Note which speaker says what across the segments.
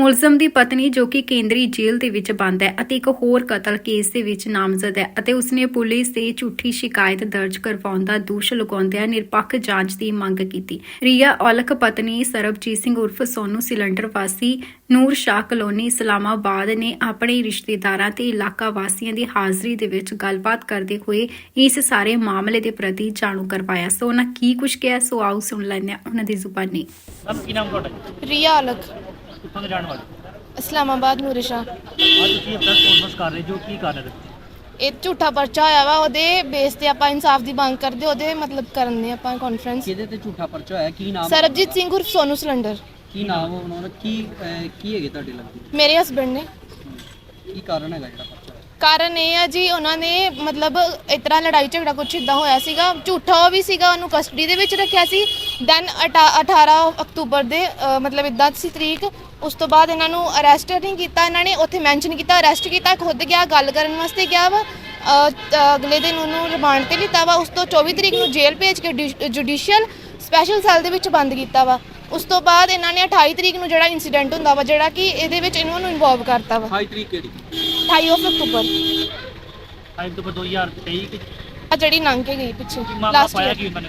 Speaker 1: ਮੁਲਜ਼ਮ ਦੀ ਪਤਨੀ ਜੋ ਕਿ ਕੇਂਦਰੀ ਜੇਲ੍ਹ ਦੇ ਵਿੱਚ ਬੰਦ ਹੈ ਅਤੇ ਇੱਕ ਹੋਰ ਕਤਲ ਕੇਸ ਦੇ ਵਿੱਚ ਨਾਮਜ਼ਦ ਹੈ ਅਤੇ ਉਸਨੇ ਪੁਲਿਸ ਤੇ ਝੂਠੀ ਸ਼ਿਕਾਇਤ ਦਰਜ ਕਰਵਾਉਣ ਦਾ ਦੋਸ਼ ਲਗਾਉਂਦਿਆਂ ਨਿਰਪੱਖ ਜਾਂਚ ਦੀ ਮੰਗ ਕੀਤੀ। ਰੀਆ ਔਲਖ ਪਤਨੀ ਸਰਬਜੀਤ ਸਿੰਘ ਉਰਫ ਸੋਨੂ ਸਿਲੰਡਰ ਵਾਸੀ ਨੂਰ ਸ਼ਾਹ ਕਲੋਨੀ ਇਸਲਾਮਾਬਾਦ ਨੇ ਆਪਣੇ ਰਿਸ਼ਤੇਦਾਰਾਂ ਤੇ ਇਲਾਕਾ ਵਾਸੀਆਂ ਦੀ ਹਾਜ਼ਰੀ ਦੇ ਵਿੱਚ ਗੱਲਬਾਤ ਕਰਦੇ ਹੋਏ ਇਸ ਸਾਰੇ ਮਾਮਲੇ ਦੇ ਪ੍ਰਤੀ ਜਾਣੂ ਕਰਵਾਇਆ। ਸੋ ਉਹਨਾਂ ਕੀ ਕੁਝ ਕਿਹਾ ਸੋ ਆਓ ਸੁਣ ਲੈਂਦੇ ਹਾਂ ਉਹਨਾਂ ਦੀ ਜ਼ੁਬਾਨੀ।
Speaker 2: ਮੈਮ ਕੀ ਨਾਮ ਤੁਹਾਡਾ? ਜੀ?
Speaker 3: ਰੀਆ ਅਲਖ
Speaker 2: ਕਿੱਥੋਂ ਦੇ ਰਹਿਣ ਵਾਲੇ?
Speaker 3: ਇਸਲਾਮਾਬਾਦ ਨੂਰਿਸ਼ਾ
Speaker 2: ਅੱਜ ਤੁਸੀਂ ਆਪਣਾ ਕਾਨਫਰੰਸ ਕਰ ਰਹੇ ਜੋ ਕੀ ਕਰ ਰਹੇ ਹੋ
Speaker 3: ਇਹ ਝੂਠਾ ਪਰਚਾ ਹੋਇਆ ਵਾ ਉਹਦੇ ਬੇਸ ਤੇ ਆਪਾਂ ਇਨਸਾਫ ਦੀ ਮੰਗ ਕਰਦੇ ਉਹਦੇ ਮਤਲਬ ਕਰਨ ਆਪਾਂ ਕਾਨਫਰੰਸ
Speaker 4: ਕਿਹਦੇ ਤੇ ਝੂਠਾ ਪਰਚਾ ਹੋਇਆ? ਕੀ ਨਾਮ
Speaker 3: ਸਰਬਜੀਤ ਸਿੰਘ ਉਰਫ ਸੋਨੂ ਸਿਲੰਡਰ।
Speaker 4: ਕੀ ਨਾਮ ਉਹਨਾਂ ਦਾ? ਕੀ ਅਹ, ਕੀ ਹੈਗੇ ਤੁਹਾਡੇ ਲੱਗਦੇ?
Speaker 3: ਮੇਰੇ ਹਸਬੰਡ ਨੇ।
Speaker 4: ਕੀ ਕਾਰਨ ਹੈਗਾ ਜਿਹੜਾ ਪਰਚਾ ਹੋਇਆ?
Speaker 3: ਕਾਰਨ ਇਹ ਆ ਜੀ ਉਹਨਾਂ ਨੇ ਮਤਲਬ ਇਸ ਤਰ੍ਹਾਂ ਲੜਾਈ ਝਗੜਾ ਕੁਛ ਇਦਾਂ ਹੋਇਆ ਸੀਗਾ ਝੂਠਾ ਉਹ ਵੀ ਸੀਗਾ ਉਹਨੂੰ ਕਸਟਡੀ ਦੇ ਵਿੱਚ ਰੱਖਿਆ ਸੀ। ਦੈਨ 18 ਅਕਤੂਬਰ ਦੇ ਅ, ਮਤਲਬ ਇਦਾਂ ਸੀ ਤਰੀਕ ਉਸ ਤੋਂ ਬਾਅਦ ਇਹਨਾਂ ਨੂੰ ਅਰੈਸਟ ਨਹੀਂ ਕੀਤਾ ਇਹਨਾਂ ਨੇ ਉੱਥੇ ਮੈਂਸ਼ਨ ਕੀਤਾ ਅਰੈਸਟ ਕੀਤਾ ਖੁਦ ਗਿਆ ਗੱਲ ਕਰਨ ਵਾਸਤੇ ਗਿਆ ਵਾ। ਅ, ਅਗਲੇ ਦਿਨ ਉਹਨੂੰ ਰਿਮਾਂਡ ਤੇ ਲਿੱਤਾ ਵਾ। ਉਸ ਤੋਂ 24 ਤਰੀਕ ਨੂੰ ਜੇਲ੍ਹ ਭੇਜ ਕੇ ਜੁਡੀਸ਼ੀਅਲ ਸਪੈਸ਼ਲ ਸੈੱਲ ਦੇ ਵਿੱਚ ਬੰਦ ਕੀਤਾ ਵਾ। ਉਸ ਤੋਂ ਬਾਅਦ ਇਹਨਾਂ ਨੇ 28 ਤਰੀਕ ਨੂੰ ਜਿਹੜਾ ਇਨਸੀਡੈਂਟ ਹੁੰਦਾ ਵਾ ਜਿਹੜਾ ਕਿ ਇਹਦੇ ਵਿੱਚ ਇਹਨਾਂ ਨੂੰ ਇਨਵੋਲਵ ਕਰਤਾ ਵਾ।
Speaker 4: 28 ਤਰੀਕ ਕਿਹੜੀ?
Speaker 3: 28 ਅਕਤੂਬਰ।
Speaker 2: ਟਾਈਮ ਤੋਂ 2023 ਕਿ
Speaker 3: ਆ ਜਿਹੜੀ ਲੰਘ ਕੇ ਗਈ ਪਿੱਛੇ
Speaker 2: ਮਾਮਲਾ
Speaker 3: ਲਾਸਟ
Speaker 2: ਪਾਇਆ ਕੀ ਉਹਨਾਂ ਨੇ?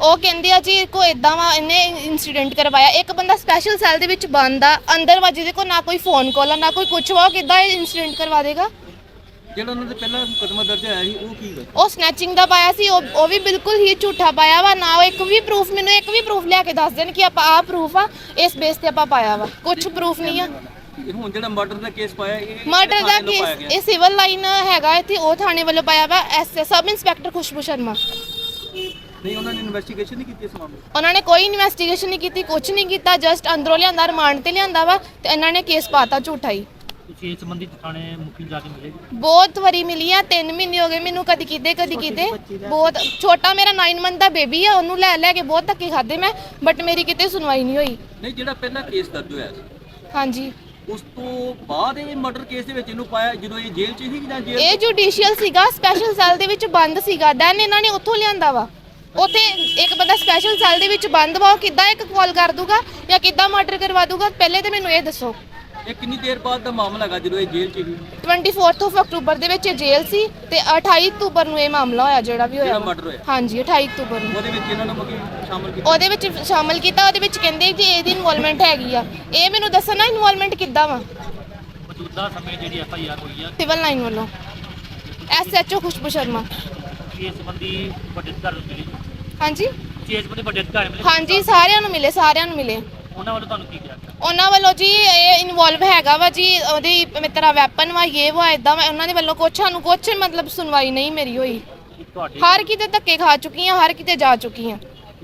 Speaker 3: ਉਹ ਕਹਿੰਦੇ ਆ ਜੀ ਕੋ ਇਦਾਂ ਵਾ ਇਹਨੇ ਇਨਸੀਡੈਂਟ ਕਰਵਾਇਆ। ਇੱਕ ਬੰਦਾ ਸਪੈਸ਼ਲ ਸੈੱਲ ਦੇ ਵਿੱਚ ਬੰਦ ਆ ਅੰਦਰ ਵਾ ਜਿਹਦੇ ਕੋ ਨਾ ਕੋਈ ਫੋਨ ਕਾਲ ਆ ਨਾ ਕੋਈ ਕੁਛ ਵਾ ਉਹ ਕਿੱਦਾਂ ਇਹ ਇਨਸੀਡੈਂਟ ਕਰਵਾ ਦੇਗਾ?
Speaker 4: ਜਿਹੜਾ ਉਹਨਾਂ ਦੇ ਪਹਿਲਾਂ ਮੁਕਦਮਾ ਦਰਜ ਹੋਇਆ ਸੀ ਉਹ ਕੀ ਗਾ
Speaker 3: ਉਹ ਸਨੈਚਿੰਗ ਦਾ ਪਾਇਆ ਸੀ ਉਹ ਉਹ ਵੀ ਬਿਲਕੁਲ ਹੀ ਝੂਠਾ ਪਾਇਆ ਵਾ। ਨਾ ਉਹ ਇੱਕ ਵੀ ਪ੍ਰੂਫ ਮੈਨੂੰ ਇੱਕ ਵੀ ਪ੍ਰੂਫ ਲਿਆ ਕੇ ਦੱਸ ਦੇਣ ਕਿ ਆਪਾਂ ਆਹ ਪ੍ਰੂਫ ਆ ਇਸ ਬੇਸ ਤੇ ਆਪਾਂ ਪਾਇਆ ਵਾ। ਕੁਝ ਪ੍ਰੂਫ ਨਹੀਂ ਆ।
Speaker 4: ਇਹ ਹੁਣ ਜਿਹੜਾ ਮਰਡਰ ਦਾ ਕੇਸ ਪਾਇਆ ਇਹ
Speaker 3: ਮਰਡਰ ਦਾ
Speaker 4: ਥਾਣੇ ਵੱਲੋਂ ਪਾਇਆ
Speaker 3: ਕੇਸ
Speaker 4: ਗਿਆ।
Speaker 3: ਇਹ ਸਿਵਲ ਲਾਈਨ ਹੈਗਾ ਇੱਥੇ ਉਹ ਥਾਣੇ ਵੱਲੋਂ ਪਾਇਆ ਵਾ। ਐਸ ਸਬ ਇੰਸਪੈਕਟਰ ਖੁਸ਼ਬੂ ਸ਼ਰਮਾ।
Speaker 4: ਨਹੀਂ ਉਹਨਾਂ ਨੇ ਇਨਵੈਸਟੀਗੇਸ਼ਨ ਨਹੀਂ ਕੀਤੀ ਇਸ ਮਾਮਲੇ 'ਚ।
Speaker 3: ਉਹਨਾਂ ਨੇ ਕੋਈ ਇਨਵੈਸਟੀਗੇਸ਼ਨ ਨਹੀਂ ਕੀਤੀ ਕੁਝ ਨਹੀਂ ਕੀਤਾ ਜਸਟ ਅੰਦਰੋਂ ਲਿਆਂਦਾ ਰਿਮਾਂਡ ਤੇ ਲਿਆਂਦਾ ਵਾ ਤੇ ਇਹਨਾਂ ਨੇ ਕੇਸ ਪਾਤਾ ਝੂਠਾ ਹੀ।
Speaker 2: ਤੁਸੀਂ ਇਸ ਸੰਬੰਧੀ ਥਾਣੇ ਮੁਖੀ ਨੂੰ ਜਾ ਕੇ ਮਿਲੇ? ਜੀ?
Speaker 3: ਬਹੁਤ ਵਾਰੀ ਮਿਲੀ ਆ 3 ਮਹੀਨੇ ਹੋ ਗਏ ਮੈਨੂੰ ਕਦੀ ਕਿਤੇ ਕਦੀ ਕਿਤੇ। ਬਹੁਤ ਛੋਟਾ ਮੇਰਾ 9 ਮੰਥ ਦਾ ਬੇਬੀ ਆ ਉਹਨੂੰ ਲੈ ਲੈ ਕੇ ਬਹੁਤ ਧੱਕੇ ਖਾਦੇ ਮੈਂ ਬਟ ਮੇਰੀ ਕਿਤੇ ਸੁਣਵਾਈ ਨਹੀਂ ਹੋਈ।
Speaker 4: ਨਹੀਂ ਜਿਹੜਾ ਪਹਿਲਾਂ ਕੇਸ ਦਰਜ ਹੋਇਆ ਸੀ।
Speaker 3: ਹਾਂਜੀ।
Speaker 4: ਉਸ ਤੋਂ ਬਾਅਦ ਇਹ ਮਰਡਰ ਕੇਸ ਦੇ ਵਿੱਚ ਇਹਨੂੰ ਪਾਇਆ, ਜਦੋਂ ਇਹ ਜੇਲ੍ਹ 'ਚ ਸੀ ਜਾਂ ਜੇਲ੍ਹ
Speaker 3: ਇਹ ਜੁਡੀਸ਼ੀਅਲ ਸੀਗਾ ਸਪੈਸ਼ਲ ਸੈੱਲ ਦੇ ਵਿੱਚ ਬੰਦ ਸੀਗਾ। ਦੈਨ ਇਹਨਾਂ ਨੇ ਉੱਥੋਂ ਲਿਆਂਦਾ ਵਾ। ਉੱਥੇ ਇੱਕ ਬੰਦਾ ਸਪੈਸ਼ਲ ਸੈੱਲ ਦੇ ਵਿੱਚ ਬੰਦ ਵਾ, ਉਹ ਕਿੱਦਾਂ ਇੱਕ ਕਾਲ ਕਰ ਦੂਗਾ ਜਾਂ ਕਿੱਦਾਂ ਮਰਡਰ ਕਰਵਾ ਦੂਗਾ, ਪਹਿਲੇ ਤੇ ਮੈਨੂੰ ਇਹ ਦੱਸੋ।
Speaker 4: ਇਹ ਕਿੰਨੀ ਦੇਰ ਬਾਅਦ ਦਾ ਮਾਮਲਾ ਹੈਗਾ ਜਦੋਂ ਇਹ ਜੇਲ੍ਹ 'ਚ ਸੀ?
Speaker 3: 24th of ਅਕਤੂਬਰ ਦੇ ਵਿੱਚ ਇਹ ਜੇਲ੍ਹ ਸੀ ਤੇ 28 ਅਕਤੂਬਰ ਨੂੰ ਇਹ ਮਾਮਲਾ ਹੋਇਆ ਜਿਹੜਾ ਵੀ ਹੋਇਆ
Speaker 4: ਜਿਹੜਾ। ਮਰਡਰ ਹੋਇਆ।
Speaker 3: ਹਾਂਜੀ 28 ਅਕਤੂਬਰ ਨੂੰ।
Speaker 4: ਉਹਦੇ ਵਿੱਚ ਇਹਨਾਂ ਨੂੰ ਮਗੀ ਸ਼ਾਮਲ ਕੀਤਾ?
Speaker 3: ਉਹਦੇ ਵਿੱਚ ਸ਼ਾਮਲ ਕੀਤਾ ਉਹਦੇ ਵਿੱਚ ਕਹਿੰਦੇ ਜੀ ਇਹਦੀ ਇਨਵੋਲਵਮੈਂਟ ਹੈਗੀ ਆ। ਇਹ ਮੈਨੂੰ ਦੱਸਣਾ ਇਨਵੋਲਵਮੈਂਟ ਕਿੱਦਾਂ ਵਾ?
Speaker 2: ਮੌਜੂਦਾ ਸਮੇਂ ਜਿਹੜੀ ਐਫ ਆਈ ਆਰ ਹੋਈ ਆ
Speaker 3: ਸਿਵਲ ਲਾਈਨ ਵੱਲੋਂ। ਐਸਐਚਓ ਖੁਸ਼ਬੂ ਸ਼ਰਮਾ।
Speaker 2: ਇਸ ਸੰਬੰਧੀ ਵੱਡੇ ਅਧਿਕਾਰੀ ਨੂੰ ਮਿਲੇ?
Speaker 3: ਹਾਂਜੀ?
Speaker 2: ਇਸ ਸੰਬੰਧੀ ਵੱਡੇ ਅਧਿਕਾਰੀ ਮਿਲੇ?
Speaker 3: ਹਾਂਜੀ ਸਾਰਿਆਂ ਨੂੰ ਮਿਲੇ ਸਾਰਿਆਂ ਨੂੰ ਮਿਲੇ।
Speaker 2: ਉਹਨਾਂ ਵੱਲੋਂ ਤੁਹਾਨੂੰ ਕੀ ਕਿਹਾ
Speaker 3: ਉਹਨਾਂ ਵੱਲੋਂ ਜੀ ਇਹ ਇਨਵੋਲਵ ਹੈਗਾ ਵਾ ਜੀ ਉਹਦੀ ਮੇਰਾ ਵੈਪਨ ਵਾ ਇਹ ਵਾ ਇਦਾਂ ਵਾ ਉਹਨਾਂ ਦੇ ਵੱਲੋਂ ਕੁਛ ਸਾਨੂੰ ਕੁਛ ਮਤਲਬ ਸੁਣਵਾਈ ਨਹੀਂ ਮੇਰੀ ਹੋਈ।
Speaker 2: ਤੁਹਾਡੇ
Speaker 3: ਹਰ ਕਿਤੇ ਧੱਕੇ ਖਾ ਚੁੱਕੀ ਹਰ ਕਿਤੇ ਜਾ ਚੁੱਕੀ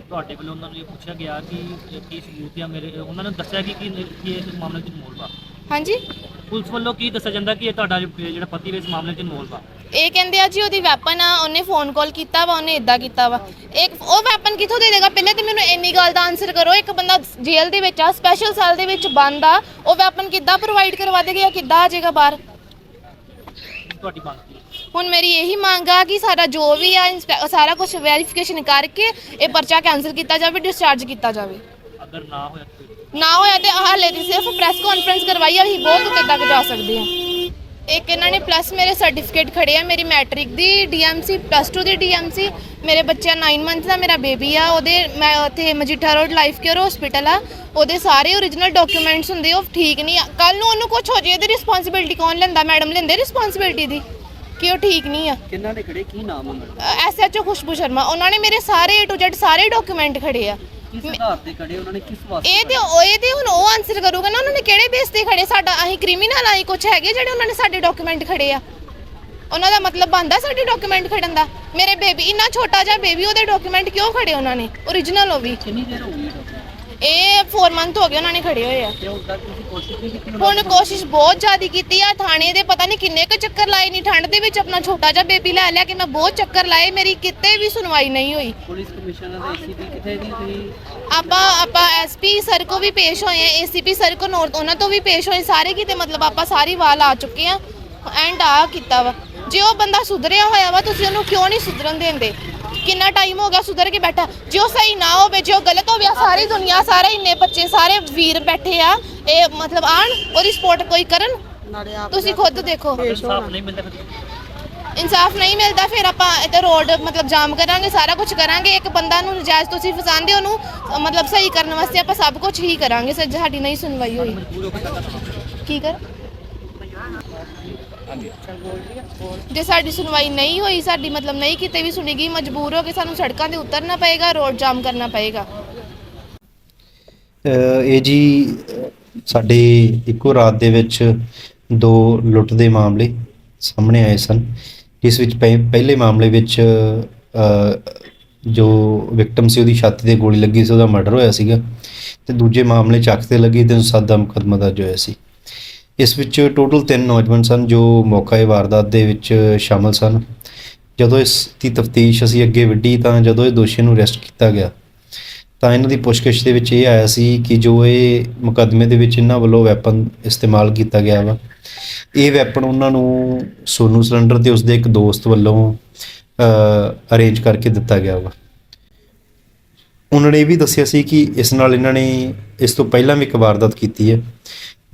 Speaker 2: ਤੁਹਾਡੇ ਵੱਲੋਂ ਉਹਨਾਂ ਨੂੰ ਇਹ ਪੁੱਛਿਆ ਗਿਆ ਕਿ ਇਹ ਕੀ ਸਬੂਤ ਆ ਮੇਰੇ ਉਹਨਾਂ ਨੇ ਦੱਸਿਆ ਕਿ ਕੀ ਕੀ ਇਸ ਮਾਮਲੇ 'ਚ ਇਨਵੋਲਵ ਆ?
Speaker 3: ਹਾਂਜੀ।
Speaker 2: ਪੁਲਿਸ ਵੱਲੋਂ ਕੀ ਦੱਸਿਆ ਜਾਂਦਾ ਕਿ ਇਹ ਤੁਹਾਡਾ ਜਿਹੜਾ ਪਤੀ ਇਸ ਮਾਮਲੇ 'ਚ ਇਨਵੋਲਵ ਆ?
Speaker 3: ਇਹ ਕਹਿੰਦੇ ਆ ਜੀ ਉਹਦੀ ਵੈਪਨ ਆ ਉਹਨੇ ਫੋਨ ਕਾਲ ਕੀਤਾ ਵਾ ਉਹਨੇ ਇਦਾਂ ਕੀਤਾ ਵਾ। ਇੱਕ ਉਹ ਵੈਪਨ ਕਿੱਥੋਂ ਦੇ ਦੇਗਾ? ਪਹਿਲੇ ਤੇ ਮੈਨੂੰ ਇੰਨੀ ਗੱਲ ਦਾ ਆਨਸਰ ਕਰੋ। ਇੱਕ ਬੰਦਾ ਜੇਲ੍ਹ ਦੇ ਵਿੱਚ ਆ ਸਪੈਸ਼ਲ ਸੈੱਲ ਦੇ ਵਿੱਚ ਬੰਦ ਆ। ਉਹ ਵੈਪਨ ਕਿੱਦਾਂ ਪ੍ਰੋਵਾਈਡ ਕਰਵਾ ਦੇਗਾ ਜਾਂ ਕਿੱਦਾਂ ਆ ਜਾਏਗਾ ਬਾਹਰ?
Speaker 2: ਤੁਹਾਡੀ ਮੰਗ ਹੈ?
Speaker 3: ਹੁਣ ਮੇਰੀ ਇਹੀ ਮੰਗ ਆ ਕਿ ਸਾਡਾ ਜੋ ਵੀ ਆ ਇੰਸਪੈ- ਸਾਰਾ ਕੁਝ ਵੈਰੀਫਿਕੇਸ਼ਨ ਕਰਕੇ ਇਹ ਪਰਚਾ ਕੈਨਸਲ ਕੀਤਾ ਜਾਵੇ ਡਿਸਚਾਰਜ ਕੀਤਾ ਜਾਵੇ।
Speaker 2: ਅਗਰ ਨਾ ਹੋਇਆ ਤਾਂ
Speaker 3: ਨਾ ਹੋਇਆ ਤੇ ਹਾਲੇ ਦੀ ਸਿਰਫ ਪ੍ਰੈਸ ਕਾਨਫਰੰਸ ਕਰਵਾਈ ਆ ਅਸੀਂ ਬਹੁਤ ਉੱਤੇ ਤੱਕ ਜਾ ਸਕਦੇ ਆ। ਇੱਕ ਇਹਨਾਂ ਨੇ ਪਲੱਸ ਮੇਰੇ ਸਰਟੀਫਿਕੇਟ ਖੜੇ ਆ ਮੇਰੀ ਮੈਟ੍ਰਿਕ ਦੀ ਡੀਐਮਸੀ ਪਲੱਸ 2 ਦੀ ਡੀਐਮਸੀ ਮੇਰੇ ਬੱਚਾ 9 ਮੰਥ ਦਾ ਮੇਰਾ ਬੇਬੀ ਆ ਉਹਦੇ ਮੈਂ ਉੱਥੇ Majitha road life care hospital ਆ ਉਹਦੇ ਸਾਰੇ ਓਰੀਜਨਲ ਡਾਕੂਮੈਂਟਸ ਹੁੰਦੇ ਉਹ ਠੀਕ ਨਹੀਂ ਆ। ਕੱਲ ਨੂੰ ਉਹਨੂੰ ਕੁਝ ਹੋ ਜੇ ਇਹਦੀ ਰਿਸਪੌਂਸਿਬਿਲਟੀ ਕੌਣ ਲੈਂਦਾ? ਮੈਡਮ ਲੈਂਦੇ ਰਿਸਪੌਂਸਿਬਿਲਟੀ ਦੀ ਕਿ ਉਹ ਠੀਕ ਨਹੀਂ ਆ।
Speaker 4: ਕਿੰਨਾਂ ਨੇ ਖੜੇ ਕੀ ਨਾਮ
Speaker 3: ਐਸਐਚਓ ਖੁਸ਼ਬੂ ਸ਼ਰਮਾ ਉਹਨਾਂ ਨੇ ਮੇਰੇ ਸਾਰੇ A to Z ਸਾਰੇ ਡਾਕੂਮੈਂਟ ਖੜੇ ਆ।
Speaker 4: ਕਿਸ ਆਧਾਰ ਤੇ ਖੜੇ ਉਹਨਾਂ ਨੇ ਕਿਸ ਵਾਸਤੇ
Speaker 3: ਇਹ ਤੇ ਉਹ ਇਹ ਤੇ ਹੁਣ ਉਹ ਆਨਸਰ ਕਰੂਗਾ ਨਾ ਉਹਨਾਂ ਨੇ ਕਿਹੜੇ ਬੇਸ ਤੇ ਖੜੇ? ਸਾਡਾ ਅਸੀਂ ਕ੍ਰਿਮੀਨਲ ਆਈ ਕੁਝ ਹੈਗੇ ਜਿਹੜੇ ਉਹਨਾਂ ਨੇ ਸਾਡੇ ਡਾਕੂਮੈਂਟ ਖੜੇ ਆ। ਉਹਨਾਂ ਦਾ ਮਤਲਬ ਬੰਦਾ ਸਾਡੇ ਡਾਕੂਮੈਂਟ ਖੜਨ ਦਾ? ਮੇਰੇ ਬੇਬੀ ਇੰਨਾ ਛੋਟਾ ਜਿਹਾ ਬੇਬੀ ਉਹਦੇ ਡਾਕੂਮੈਂਟ ਕਿਉਂ ਖੜੇ ਉਹਨਾਂ ਨੇ? ਓਰੀਜਨਲ ਉਹ ਵੀ
Speaker 4: ਕਿੰਨੀ ਦੇਰ ਹੋ ਗਈ ਡਾਕਟਰ
Speaker 3: ਇਹ 4 ਮੰਥ ਹੋ ਗਏ ਉਹਨਾਂ ਨੇ ਖੜੇ ਹੋਏ ਆ।
Speaker 4: ਤੇ ਹੁਣ ਤੱਕ ਤੁਸੀਂ ਕੋਸ਼ਿਸ਼ ਨਹੀਂ ਕੀਤੀ ਉਹਨਾਂ
Speaker 3: ਹੁਣ ਕੋਸ਼ਿਸ਼ ਬਹੁਤ ਜ਼ਿਆਦਾ ਕੀਤੀ ਆ ਥਾਣੇ ਦੇ ਪਤਾ ਨਹੀਂ ਕਿੰਨੇ ਕੁ ਚੱਕਰ ਲਾਏ ਨਹੀਂ ਠੰਡ ਦੇ ਵਿੱਚ ਆਪਣਾ ਛੋਟਾ ਜਿਹਾ ਬੇਬੀ ਲੈ ਲਿਆ ਕਿ ਮੈਂ ਬਹੁਤ ਚੱਕਰ ਲਾਏ ਮੇਰੀ ਕਿਤੇ ਵੀ ਸੁਣਵਾਈ ਨਹੀਂ ਹੋਈ।
Speaker 4: ਪੁਲਿਸ ਕਮਿਸ਼ਨਰ ਦੇ ਏਸੀਪੀ ਕਿੱਥੇ ਦੀ ਤੁਸੀਂ
Speaker 3: ਆਪਾਂ ਆਪਾਂ ਐਸਪੀ ਸਰ ਕੋ ਵੀ ਪੇਸ਼ ਹੋਏ ਆ ਏਸੀਪੀ ਸਰ ਕੋ ਨੋਰ ਉਹਨਾਂ ਤੋਂ ਵੀ ਪੇਸ਼ ਹੋਏ ਸਾਰੇ ਕਿਤੇ ਮਤਲਬ ਆਪਾਂ ਸਾਰੀ ਵਾਲ ਆ ਚੁੱਕੇ ਆ ਐਂਡ ਆ ਕੀਤਾ ਵਾ। ਜੇ ਉਹ ਬੰਦਾ ਸੁਧਰਿਆ ਹੋਇਆ ਵਾ ਤੁਸੀਂ ਉਹਨੂੰ ਕਿਉਂ ਨਹੀਂ ਸੁਧਰਨ ਦਿੰਦੇ? ਕਿੰਨਾ ਟਾਈਮ ਹੋ ਗਿਆ ਸੁਧਰ ਕੇ ਬੈਠਾ? ਜੇ ਉਹ ਸਹੀ ਨਾ ਹੋਵੇ ਜੇ ਉਹ ਗਲਤ ਹੋਵੇ ਆਹ ਸਾਰੀ ਦੁਨੀਆ ਸਾਰੇ ਇੰਨੇ ਬੱਚੇ ਸਾਰੇ ਵੀਰ ਬੈਠੇ ਆ ਇਹ ਮਤਲਬ ਆਣ ਉਹਦੀ ਸਪੋਰਟ ਕੋਈ ਕਰਨ? ਤੁਸੀਂ ਖੁਦ ਦੇਖੋ।
Speaker 2: ਇਨਸਾਫ ਨਹੀਂ ਮਿਲਦਾ ਫਿਰ।
Speaker 3: ਇਨਸਾਫ ਨਹੀਂ ਮਿਲਦਾ ਫਿਰ ਆਪਾਂ ਇੱਥੇ ਰੋਡ ਮਤਲਬ ਜਾਮ ਕਰਾਂਗੇ ਸਾਰਾ ਕੁਝ ਕਰਾਂਗੇ। ਇੱਕ ਬੰਦਾ ਨੂੰ ਨਜਾਇਜ਼ ਤੁਸੀਂ ਫਸਾਉਂਦੇ ਉਹਨੂੰ ਅ, ਮਤਲਬ ਸਹੀ ਕਰਨ ਵਾਸਤੇ ਆਪਾਂ ਸਭ ਕੁਝ ਹੀ ਕਰਾਂਗੇ। ਸਰ ਸਾਡੀ ਨਹੀਂ ਸੁਣਵਾਈ ਹੋਈ। ਕੀ ਕਰ? ਜੇ ਸਾਡੀ ਸੁਣਵਾਈ ਨਹੀਂ ਹੋਈ ਸਾਡੀ ਮਤਲਬ ਨਹੀਂ ਕਿਤੇ ਵੀ ਸੁਣੀ ਗਈ ਮਜਬੂਰ ਹੋ ਕੇ ਸਾਨੂੰ ਸੜਕਾਂ ਤੇ ਉਤਰਨਾ ਪਏਗਾ ਰੋਡ ਜਾਮ ਕਰਨਾ ਪਏਗਾ।
Speaker 5: ਅਹ ਇਹ ਜੀ ਅਹ ਸਾਡੇ ਇੱਕੋ ਰਾਤ ਦੇ ਵਿੱਚ ਦੋ ਲੁੱਟ ਦੇ ਮਾਮਲੇ ਸਾਹਮਣੇ ਆਏ ਸਨ। ਜਿਸ ਵਿੱਚ ਪਹਿ- ਪਹਿਲੇ ਮਾਮਲੇ ਵਿੱਚ ਜੋ ਵਿਕਟਮ ਸੀ ਉਹਦੀ ਛਾਤੀ ਤੇ ਗੋਲੀ ਲੱਗੀ ਸੀ, ਉਹਦਾ ਮਰਡਰ ਹੋਇਆ ਸੀਗਾ। ਤੇ ਦੂਜੇ ਮਾਮਲੇ ਚੱਕ ਤੇ ਲੱਗੀ ਤੇ ਸਾਦਾ ਮੁਕੱਦਮਾ ਦਰਜ ਹੋਇਆ ਸੀ। ਇਸ ਵਿੱਚ ਟੋਟਲ ਤਿੰਨ ਨੌਜਵਾਨ ਸਨ, ਜੋ ਮੌਕਾਏ ਵਾਰਦਾਤ ਦੇ ਵਿੱਚ ਸ਼ਾਮਲ ਸਨ। ਜਦੋਂ ਇਸ ਦੀ ਤਫਤੀਸ਼ ਅਸੀਂ ਅੱਗੇ ਵਿੱਢੀ, ਤਾਂ ਜਦੋਂ ਇਹ ਦੋਸ਼ੀ ਨੂੰ ਅਰੈਸਟ ਕੀਤਾ ਗਿਆ, ਤਾਂ ਇਹਨਾਂ ਦੀ ਪੁੱਛਗਿੱਛ ਦੇ ਵਿੱਚ ਇਹ ਆਇਆ ਸੀ ਕਿ ਜੋ ਇਹ ਮੁਕੱਦਮੇ ਦੇ ਵਿੱਚ ਇਹਨਾਂ ਵੱਲੋਂ ਵੈਪਨ ਇਸਤੇਮਾਲ ਕੀਤਾ ਗਿਆ ਵਾ ਇਹ ਵੈਪਨ ਉਹਨਾਂ ਨੂੰ ਸੋਨੂ ਸਿਲੰਡਰ ਤੇ ਉਸਦੇ ਇੱਕ ਦੋਸਤ ਵੱਲੋਂ ਅਰੇਂਜ ਕਰਕੇ ਦਿੱਤਾ ਗਿਆ ਵਾ। ਉਹਨਾਂ ਨੇ ਇਹ ਵੀ ਦੱਸਿਆ ਸੀ ਕਿ ਇਸ ਨਾਲ ਇਹਨਾਂ ਨੇ ਇਸ ਤੋਂ ਪਹਿਲਾਂ ਵੀ ਇੱਕ ਵਾਰਦਾਤ ਕੀਤੀ ਹੈ,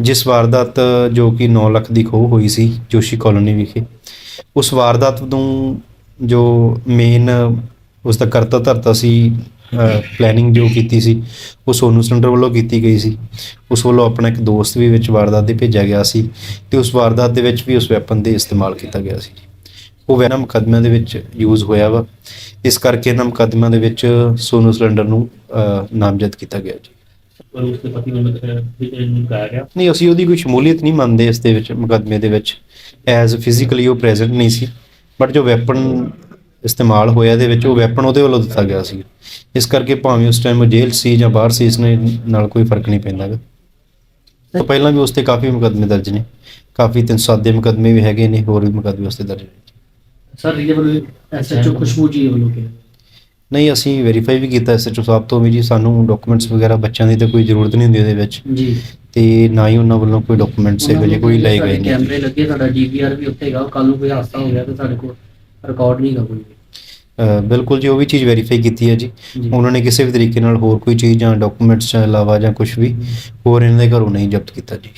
Speaker 5: ਜਿਸ ਵਾਰਦਾਤ ਜੋ ਕਿ 9 ਲੱਖ ਦੀ ਖੋਹ ਹੋਈ ਸੀ ਜੋਸ਼ੀ ਕਾਲੋਨੀ ਵਿਖੇ। ਉਸ ਵਾਰਦਾਤ ਨੂੰ ਜੋ ਮੇਨ ਉਸ ਦਾ ਕਰਤਾ ਧਰਤਾ ਸੀ ਪਲੈਨਿੰਗ ਜੋ ਕੀਤੀ ਸੀ, ਉਹ ਸੋਨੂ ਸਿਲੰਡਰ ਵੱਲੋਂ ਕੀਤੀ ਗਈ ਸੀ। ਉਸ ਵੱਲੋਂ ਆਪਣਾ ਇੱਕ ਦੋਸਤ ਵੀ ਵਿੱਚ ਵਾਰਦਾਤ ਦੇ ਭੇਜਿਆ ਗਿਆ ਸੀ ਤੇ ਉਸ ਵਾਰਦਾਤ ਦੇ ਵਿੱਚ ਵੀ ਉਸ ਵੈਪਨ ਦੇ ਇਸਤੇਮਾਲ ਕੀਤਾ ਗਿਆ ਸੀ। ਉਹ ਵੈਨਾ ਮੁਕੱਦਮਿਆਂ ਦੇ ਵਿੱਚ ਯੂਜ਼ ਹੋਇਆ ਵਾ। ਇਸ ਕਰਕੇ ਇਹਨਾਂ ਮੁਕੱਦਮਿਆਂ ਦੇ ਵਿੱਚ ਸੋਨੂ ਸਿਲੰਡਰ ਨੂੰ ਨਾਮਜ਼ਦ ਕੀਤਾ ਗਿਆ ਜੀ।
Speaker 2: ਪਰ ਉਸ ਦੇ ਪਤੀ ਨੂੰ ਗਿਆ
Speaker 5: ਨਹੀਂ, ਅਸੀਂ ਉਹਦੀ ਕੋਈ ਸ਼ਮੂਲੀਅਤ ਨਹੀਂ ਮੰਨਦੇ ਇਸ ਦੇ ਵਿੱਚ, ਮੁਕੱਦਮੇ ਦੇ ਵਿੱਚ। ਐਜ਼ ਫਿਜ਼ੀਕਲੀ ਉਹ ਪ੍ਰੈਜ਼ੈਂਟ ਨਹੀਂ ਸੀ ਬਟ ਜੋ ਵੈਪਨ ਇਸਤੇਮਾਲ ਹੋਇਆ ਦੇ ਵਿੱਚ ਉਹ ਵੈਪਨ ਉਹਦੇ ਵੱਲੋਂ ਦਿੱਤਾ ਗਿਆ ਸੀ। ਇਸ ਕਰਕੇ ਭਾਵੇਂ ਉਸ ਟਾਈਮ ਉਹ ਜੇਲ੍ਹ ਸੀ ਜਾਂ ਬਾਹਰ ਸੀ ਇਸ ਨਾਲ ਕੋਈ ਫ਼ਰਕ ਨਹੀਂ ਪੈਂਦਾ ਗਾ। ਤੋਂ ਪਹਿਲਾਂ ਵੀ ਉਸ ਤੇ ਕਾਫੀ ਮੁਕੱਦਮੇ ਦਰਜ ਨੇ। ਕਾਫੀ 307 ਦੇ ਮੁਕੱਦਮੇ ਵੀ ਹੈਗੇ ਨੇ ਹੋਰ ਵੀ ਮੁਕੱਦਮੇ ਉਸ ਤੇ ਦਰਜ ਨੇ।
Speaker 6: ਸਰ ਇਹਦੇ ਵੱਲੋਂ ਐਸਐਚਓ ਖੁਸ਼ਬੂ ਜੀ ਵੱਲੋਂ ਕਿ
Speaker 5: ਨਹੀਂ ਅਸੀਂ ਵੈਰੀਫਾਈ ਵੀ ਕੀਤਾ ਐਸਐਚਓ ਸਾਹਿਬ ਤੋਂ ਵੀ ਜੀ ਸਾਨੂੰ ਡਾਕੂਮੈਂਟਸ ਵਗੈਰਾ ਬੱਚਿਆਂ ਦੀ ਤਾਂ ਕੋਈ ਜ਼ਰੂਰਤ ਨਹੀਂ ਹੁੰਦੀ ਉਹਦੇ ਵਿੱਚ।
Speaker 6: ਜੀ।
Speaker 5: ਤੇ ਨਾ ਹੀ ਉਹਨਾਂ ਵੱਲੋਂ ਕੋਈ ਡਾਕੂਮੈਂਟਸ ਜਿਹੇ ਕੋਈ ਲਏ ਗਏ ਨੇ।
Speaker 6: ਕੈਮਰੇ ਲੱਗੇ ਸਾਡਾ ਡੀਵੀਆਰ ਵੀ ਉੱਥੇ ਹੈਗਾ ਕੱਲ ਨੂੰ ਕੋਈ ਹਾਦਸਾ ਹੋ ਗਿਆ ਤੇ ਸਾਡੇ ਕੋਲ ਰਿਕਾਰਡ ਨਹੀਂ ਹੈਗਾ ਕੋਈ ਵੀ।
Speaker 5: ਅ, ਬਿਲਕੁਲ ਜੀ ਉਹ ਵੀ ਚੀਜ਼ ਵੈਰੀਫਾਈ ਕੀਤੀ ਹੈ ਜੀ
Speaker 6: ਜੀ।
Speaker 5: ਉਹਨਾਂ ਨੇ ਕਿਸੇ ਵੀ ਤਰੀਕੇ ਨਾਲ ਹੋਰ ਕੋਈ ਚੀਜ਼ ਜਾਂ ਡਾਕੂਮੈਂਟਸ ਤੋਂ ਇਲਾਵਾ ਜਾਂ ਕੁਝ ਵੀ ਹੋਰ ਇਹਨਾਂ ਦੇ ਘਰੋਂ ਨਹੀਂ ਜ਼ਬਤ ਕੀਤਾ ਜੀ